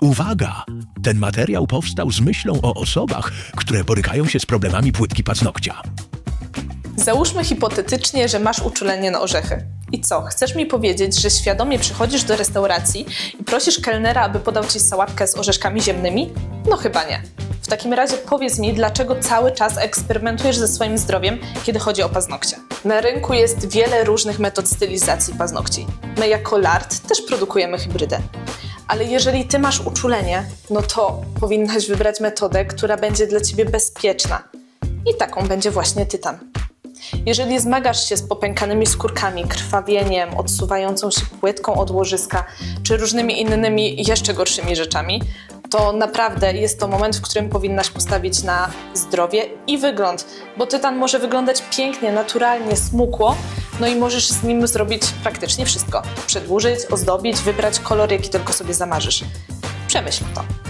Uwaga! Ten materiał powstał z myślą o osobach, które borykają się z problemami płytki paznokcia. Załóżmy hipotetycznie, że masz uczulenie na orzechy. I co, chcesz mi powiedzieć, że świadomie przychodzisz do restauracji i prosisz kelnera, aby podał ci sałatkę z orzeszkami ziemnymi? No chyba nie. W takim razie powiedz mi, dlaczego cały czas eksperymentujesz ze swoim zdrowiem, kiedy chodzi o paznokcie. Na rynku jest wiele różnych metod stylizacji paznokci. My jako Lart też produkujemy hybrydę. Ale jeżeli ty masz uczulenie, no to powinnaś wybrać metodę, która będzie dla ciebie bezpieczna. I taką będzie właśnie tytan. Jeżeli zmagasz się z popękanymi skórkami, krwawieniem, odsuwającą się płytką od łożyska, czy różnymi innymi jeszcze gorszymi rzeczami, to naprawdę jest to moment, w którym powinnaś postawić na zdrowie i wygląd, bo tytan może wyglądać pięknie, naturalnie, smukło, no i możesz z nim zrobić praktycznie wszystko. Przedłużyć, ozdobić, wybrać kolor, jaki tylko sobie zamarzysz. Przemyśl to.